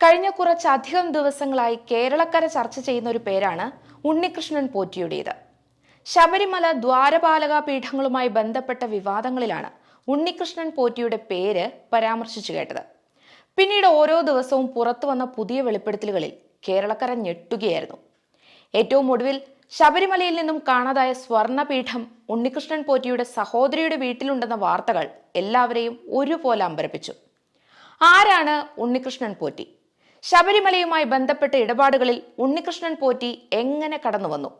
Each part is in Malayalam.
കഴിഞ്ഞ കുറച്ചധികം ദിവസങ്ങളായി കേരളക്കര ചർച്ച ചെയ്യുന്ന ഒരു പേരാണ് ഉണ്ണികൃഷ്ണൻ പോറ്റിയുടേത്. ശബരിമല ദ്വാരപാലക പീഠങ്ങളുമായി ബന്ധപ്പെട്ട വിവാദങ്ങളിലാണ് ഉണ്ണികൃഷ്ണൻ പോറ്റിയുടെ പേര് പരാമർശിച്ചു കേട്ടത്. പിന്നീട് ഓരോ ദിവസവും പുറത്തു വന്ന പുതിയ വെളിപ്പെടുത്തലുകളിൽ കേരളക്കര ഞെട്ടുകയായിരുന്നു. ഏറ്റവും ഒടുവിൽ ശബരിമലയിൽ നിന്നും കാണാതായ സ്വർണപീഠം ഉണ്ണികൃഷ്ണൻ പോറ്റിയുടെ സഹോദരിയുടെ വീട്ടിലുണ്ടെന്ന വാർത്തകൾ എല്ലാവരെയും ഒരുപോലെ അമ്പരപ്പിച്ചു. ആരാണ് ഉണ്ണികൃഷ്ണൻ പോറ്റി? ശബരിമലയുമായി ബന്ധപ്പെട്ട ഇടപാടുകളിൽ ഉണ്ണികൃഷ്ണൻ പോറ്റി എങ്ങനെ കടന്നു വന്നു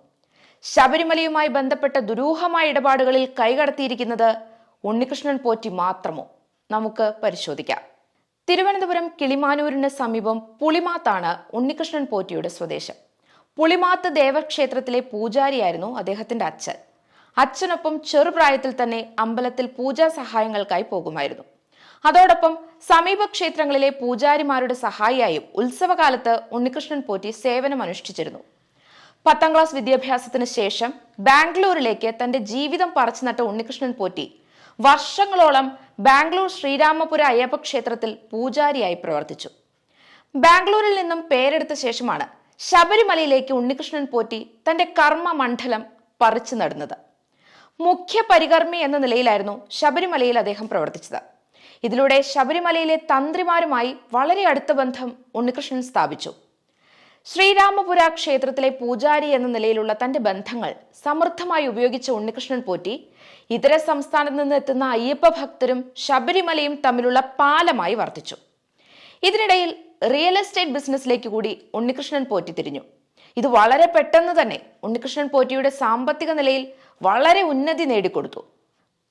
ശബരിമലയുമായി ബന്ധപ്പെട്ട ദുരൂഹമായ ഇടപാടുകളിൽ കൈകടത്തിയിരിക്കുന്നത് ഉണ്ണികൃഷ്ണൻ പോറ്റി മാത്രമോ? നമുക്ക് പരിശോധിക്കാം. തിരുവനന്തപുരം കിളിമാനൂരിന് സമീപം പുളിമാത്താണ് ഉണ്ണികൃഷ്ണൻ പോറ്റിയുടെ സ്വദേശം. പുളിമാത്ത് ദേവക്ഷേത്രത്തിലെ പൂജാരിയായിരുന്നു അദ്ദേഹത്തിന്റെ അച്ഛൻ. അച്ഛനൊപ്പം ചെറുപ്രായത്തിൽ തന്നെ അമ്പലത്തിൽ പൂജാ സഹായങ്ങൾക്കായി പോകുമായിരുന്നു. അതോടൊപ്പം സമീപ ക്ഷേത്രങ്ങളിലെ പൂജാരിമാരുടെ സഹായിയായും ഉത്സവകാലത്ത് ഉണ്ണികൃഷ്ണൻ പോറ്റി സേവനമനുഷ്ഠിച്ചിരുന്നു പത്താം ക്ലാസ് വിദ്യാഭ്യാസത്തിന് ശേഷം ബാംഗ്ലൂരിലേക്ക് തന്റെ ജീവിതം പറിച്ചു നട്ട ഉണ്ണികൃഷ്ണൻ പോറ്റി വർഷങ്ങളോളം ബാംഗ്ലൂർ ശ്രീരാമപുര അയ്യപ്പ ക്ഷേത്രത്തിൽ പൂജാരിയായി പ്രവർത്തിച്ചു. ബാംഗ്ലൂരിൽ നിന്നും പേരെടുത്ത ശേഷമാണ് ശബരിമലയിലേക്ക് ഉണ്ണികൃഷ്ണൻ പോറ്റി തന്റെ കർമ്മ മണ്ഡലം പറിച്ചു നടുന്നത്. മുഖ്യ പരികർമ്മി എന്ന നിലയിലായിരുന്നു ശബരിമലയിൽ അദ്ദേഹം പ്രവർത്തിച്ചത്. ഇതിലൂടെ ശബരിമലയിലെ തന്ത്രിമാരുമായി വളരെ അടുത്ത ബന്ധം ഉണ്ണികൃഷ്ണൻ സ്ഥാപിച്ചു. ശ്രീരാമപുര ക്ഷേത്രത്തിലെ പൂജാരി എന്ന നിലയിലുള്ള തന്റെ ബന്ധങ്ങൾ സമൃദ്ധമായി ഉപയോഗിച്ച ഉണ്ണികൃഷ്ണൻ പോറ്റി. ഇതര സംസ്ഥാനത്ത് നിന്ന് എത്തുന്ന അയ്യപ്പ ഭക്തരും ശബരിമലയും തമ്മിലുള്ള പാലമായി വർദ്ധിച്ചു ഇതിനിടയിൽ റിയൽ എസ്റ്റേറ്റ് ബിസിനസ്സിലേക്ക് കൂടി ഉണ്ണികൃഷ്ണൻ പോറ്റി തിരിഞ്ഞു. ഇത് വളരെ പെട്ടെന്ന് തന്നെ ഉണ്ണികൃഷ്ണൻ പോറ്റിയുടെ സാമ്പത്തിക നിലയിൽ വളരെ ഉന്നതി നേടിക്കൊടുത്തു.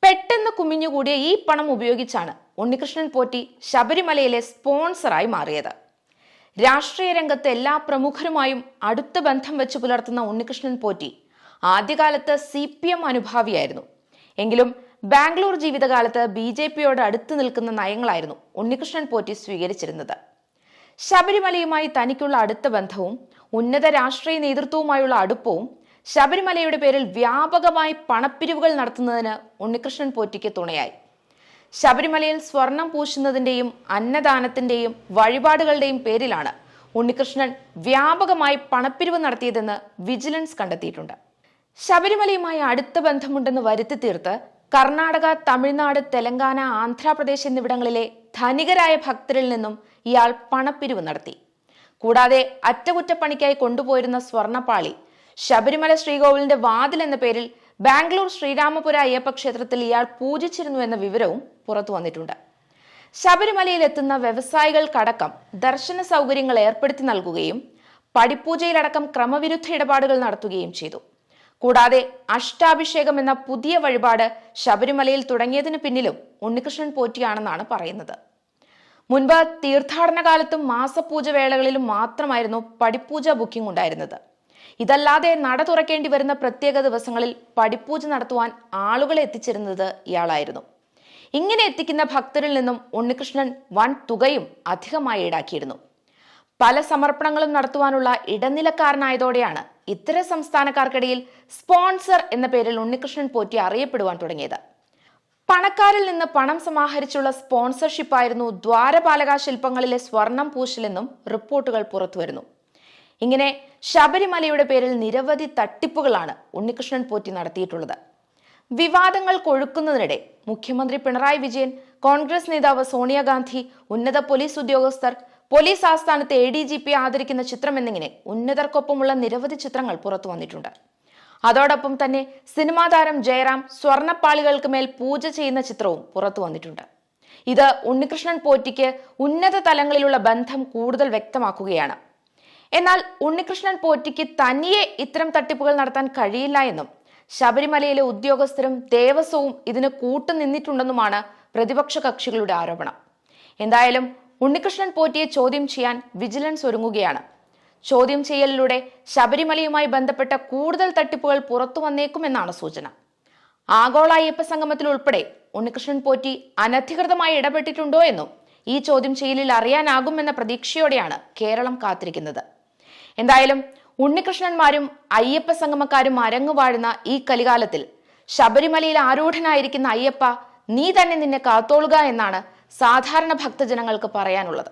പെട്ടെന്ന് കുമിഞ്ഞുകൂടിയ ഈ പണം ഉപയോഗിച്ചാണ് ഉണ്ണികൃഷ്ണൻ പോറ്റി ശബരിമലയിലെ സ്പോൺസറായി മാറിയത്. രാഷ്ട്രീയ രംഗത്തെ എല്ലാ പ്രമുഖരുമായും അടുത്ത ബന്ധം വെച്ച് പുലർത്തുന്ന ഉണ്ണികൃഷ്ണൻ പോറ്റി ആദ്യകാലത്ത് സി പി എം അനുഭാവിയായിരുന്നു. എങ്കിലും ബാംഗ്ലൂർ ജീവിതകാലത്ത് ബി ജെ പിയോട് അടുത്ത് നിൽക്കുന്ന നയങ്ങളായിരുന്നു ഉണ്ണികൃഷ്ണൻ പോറ്റി സ്വീകരിച്ചിരുന്നത്. ശബരിമലയുമായി തനിക്കുള്ള അടുത്ത ബന്ധവും ഉന്നത രാഷ്ട്രീയ നേതൃത്വവുമായുള്ള അടുപ്പവും ശബരിമലയുടെ പേരിൽ വ്യാപകമായി പണപ്പിരിവുകൾ നടത്തുന്നതിന് ഉണ്ണികൃഷ്ണൻ പോറ്റിക്ക് തുണയായി. ശബരിമലയിൽ സ്വർണം പൂശുന്നതിന്റെയും അന്നദാനത്തിന്റെയും വഴിപാടുകളുടെയും പേരിലാണ് ഉണ്ണികൃഷ്ണൻ വ്യാപകമായി പണപ്പിരിവ് നടത്തിയതെന്ന് വിജിലൻസ് കണ്ടെത്തിയിട്ടുണ്ട്. ശബരിമലയുമായി അടുത്ത ബന്ധമുണ്ടെന്ന് വരുത്തി തീർത്ത് കർണാടക തമിഴ്നാട് തെലങ്കാന ആന്ധ്രാപ്രദേശ് എന്നിവിടങ്ങളിലെ ധനികരായ ഭക്തരിൽ നിന്നും ഇയാൾ പണപ്പിരിവ് നടത്തി. കൂടാതെ അറ്റകുറ്റപ്പണിക്കായി കൊണ്ടുപോയിരുന്ന സ്വർണപ്പാളി ശബരിമല ശ്രീകോവിലിന്റെ വാതിൽ എന്ന പേരിൽ ബാംഗ്ലൂർ ശ്രീരാമപുര അയ്യപ്പ ക്ഷേത്രത്തിൽ ഇയാൾ പൂജിച്ചിരുന്നു എന്ന വിവരവും പുറത്തു വന്നിട്ടുണ്ട്. ശബരിമലയിൽ എത്തുന്ന വ്യവസായികൾക്കടക്കം ദർശന സൗകര്യങ്ങൾ ഏർപ്പെടുത്തി നൽകുകയും പടിപ്പൂജയിലടക്കം ക്രമവിരുദ്ധ ഇടപാടുകൾ നടത്തുകയും ചെയ്തു. കൂടാതെ അഷ്ടാഭിഷേകം എന്ന പുതിയ വഴിപാട് ശബരിമലയിൽ തുടങ്ങിയതിന് പിന്നിലും ഉണ്ണികൃഷ്ണൻ പോറ്റിയാണെന്നാണ് പറയുന്നത്. മുൻപ് തീർത്ഥാടന കാലത്തും മാസപൂജ വേളകളിലും മാത്രമായിരുന്നു പടിപ്പൂജ ബുക്കിംഗ് ഉണ്ടായിരുന്നത്. ഇതല്ലാതെ നട തുറക്കേണ്ടി വരുന്ന പ്രത്യേക ദിവസങ്ങളിൽ പടിപ്പൂജ നടത്തുവാൻ ആളുകളെ എത്തിച്ചിരുന്നത് ഇയാളായിരുന്നു. ഇങ്ങനെ എത്തിക്കുന്ന ഭക്തരിൽ നിന്നും ഉണ്ണികൃഷ്ണൻ വൻ തുകയും അധികമായി ഈടാക്കിയിരുന്നു. പല സമർപ്പണങ്ങളും നടത്തുവാനുള്ള ഇടനിലക്കാരനായതോടെയാണ് ഇത്തര സംസ്ഥാനക്കാർക്കിടയിൽ സ്പോൺസർ എന്ന പേരിൽ ഉണ്ണികൃഷ്ണൻ പോറ്റി അറിയപ്പെടുവാൻ തുടങ്ങിയത്. പണക്കാരിൽ നിന്ന് പണം സമാഹരിച്ചുള്ള സ്പോൺസർഷിപ്പായിരുന്നു ദ്വാരപാലക ശില്പങ്ങളിലെ സ്വർണം പൂശലെന്നും റിപ്പോർട്ടുകൾ പുറത്തുവരുന്നു. ഇങ്ങനെ ശബരിമലയുടെ പേരിൽ നിരവധി തട്ടിപ്പുകളാണ് ഉണ്ണികൃഷ്ണൻ പോറ്റി നടത്തിയിട്ടുള്ളത്. വിവാദങ്ങൾ കൊഴുക്കുന്നതിനിടെ മുഖ്യമന്ത്രി പിണറായി വിജയൻ കോൺഗ്രസ് നേതാവ് സോണിയാഗാന്ധി ഉന്നത പോലീസ് ഉദ്യോഗസ്ഥർ പോലീസ് ആസ്ഥാനത്തെ എ ഡി ജി പി ആദരിക്കുന്ന ചിത്രം എന്നിങ്ങനെ ഉന്നതർക്കൊപ്പമുള്ള നിരവധി ചിത്രങ്ങൾ പുറത്തു വന്നിട്ടുണ്ട്. അതോടൊപ്പം തന്നെ സിനിമാ താരം ജയറാം സ്വർണപ്പാളികൾക്ക് മേൽ പൂജ ചെയ്യുന്ന ചിത്രവും പുറത്തു വന്നിട്ടുണ്ട്. ഇത് ഉണ്ണികൃഷ്ണൻ പോറ്റിക്ക് ഉന്നത തലങ്ങളിലുള്ള ബന്ധം കൂടുതൽ വ്യക്തമാക്കുകയാണ്. എന്നാൽ ഉണ്ണികൃഷ്ണൻ പോറ്റിക്ക് തനിയെ ഇത്തരം തട്ടിപ്പുകൾ നടത്താൻ കഴിയില്ല എന്നും ശബരിമലയിലെ ഉദ്യോഗസ്ഥരും ദേവസ്വവും ഇതിന് കൂട്ടുനിന്നിട്ടുണ്ടെന്നുമാണ് പ്രതിപക്ഷ കക്ഷികളുടെ ആരോപണം. എന്തായാലും ഉണ്ണികൃഷ്ണൻ പോറ്റിയെ ചോദ്യം ചെയ്യാൻ വിജിലൻസ് ഒരുങ്ങുകയാണ്. ചോദ്യം ചെയ്യലിലൂടെ ശബരിമലയുമായി ബന്ധപ്പെട്ട കൂടുതൽ തട്ടിപ്പുകൾ പുറത്തു വന്നേക്കുമെന്നാണ് സൂചന. ആഗോള അയ്യപ്പ സംഗമത്തിൽ ഉൾപ്പെടെ ഉണ്ണികൃഷ്ണൻ പോറ്റി അനധികൃതമായി ഇടപെട്ടിട്ടുണ്ടോ എന്നും ഈ ചോദ്യം ചെയ്യലിൽ അറിയാനാകുമെന്ന പ്രതീക്ഷയോടെയാണ് കേരളം കാത്തിരിക്കുന്നത്. എന്തായാലും ഉണ്ണികൃഷ്ണന്മാരും അയ്യപ്പ സംഗമക്കാരും അരങ്ങുവാഴുന്ന ഈ കലികാലത്തിൽ ശബരിമലയിൽ ആരൂഢനായിരിക്കുന്ന അയ്യപ്പ നീ തന്നെ നിന്നെ കാത്തോളുക എന്നാണ് സാധാരണ ഭക്തജനങ്ങൾക്ക് പറയാനുള്ളത്.